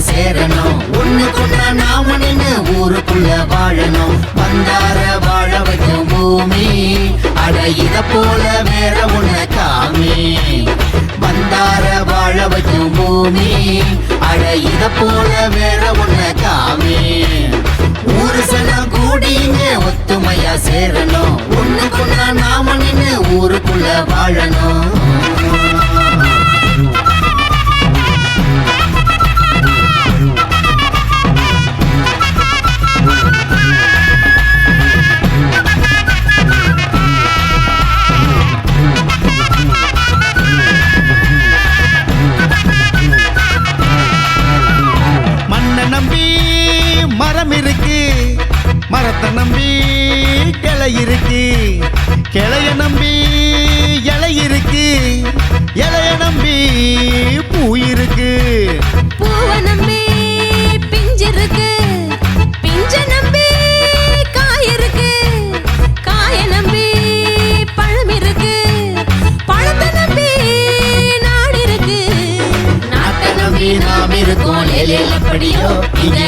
சேரணும். ஒண்ணுக்குன்னா நாம நின்னு ஊருக்குள்ள வாழணும். வந்தார வாழ வைக்கும் பூமி. அட இத போல வேற ஒண்ணு காமி. வந்தார வாழ வைக்கும் பூமி. அட இத போல வேற ஒண்ணு காமி. ஊரு சனம் கூடிங்க ஒத்துமையா சேரணும். ஒண்ணுக்குன்னா நாம நின்னு ஊருக்குள்ள வாழணும். நம்பி மரம் இருக்கு. மரத்தை நம்பி கிளை இருக்கு. கிளை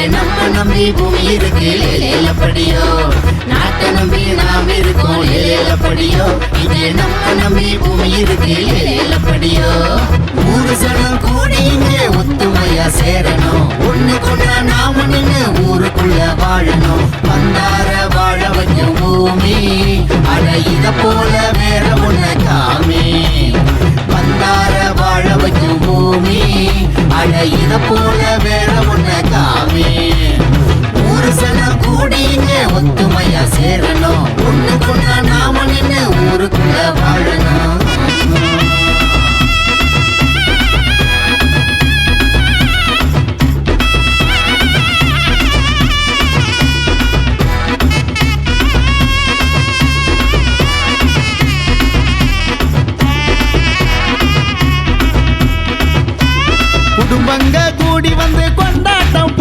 நம்ம நம்பி பூமி இருக்கு லேலேலப்படியோ நாட்டை நம்பி நாம் இருக்கோம் லேலேலப்படியோ இதே நம்ம நம்பி பூமி இருக்கு லேலேலப்படியோ ஊரு சனம் கூடி ஒத்துமையா சேரணும். ஒண்ணு கொண்டா நாம நின்னு ஊருக்குள்ள வாழணும். வந்தார வாழ வைக்கும் பூமி அட இத போல வேற ஒண்ணு காமி. வந்தார வாழ வைக்கும் பூமி அட இத போல சேரணும். ஒண்ணு நாம நின்னு ஊருக்குள்ள வாழணும். குடும்பங்க கூடி வந்து கொண்டாட்டம்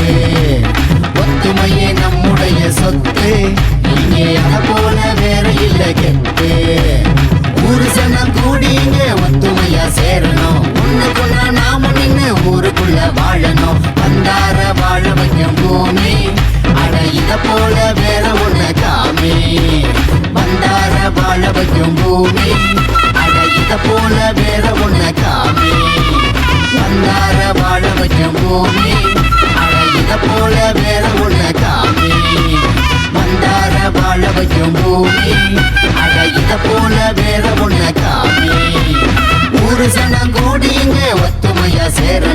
சொத்து. ஒத்துமையே நம்முடைய சொத்து. இங்கே அத போல வேற இல்ல கெட்டு. ஊரு சனம் கூடிங்க ஒத்துமையா சேரணும். ஒண்ணுக்குள்ள நாம நின்னு ஊருக்குள்ள வாழணும். வந்தார வாழ வைக்கும் பூமி அட இத போல வேற ஒண்ணு காமி. வந்தார வாழ வைக்கும் பூமி அட இத போல வேற ஒண்ணு காமி. வந்தார வாழ வைக்கும் பூமி ஊரு சனம் ஒத்துமையா சேர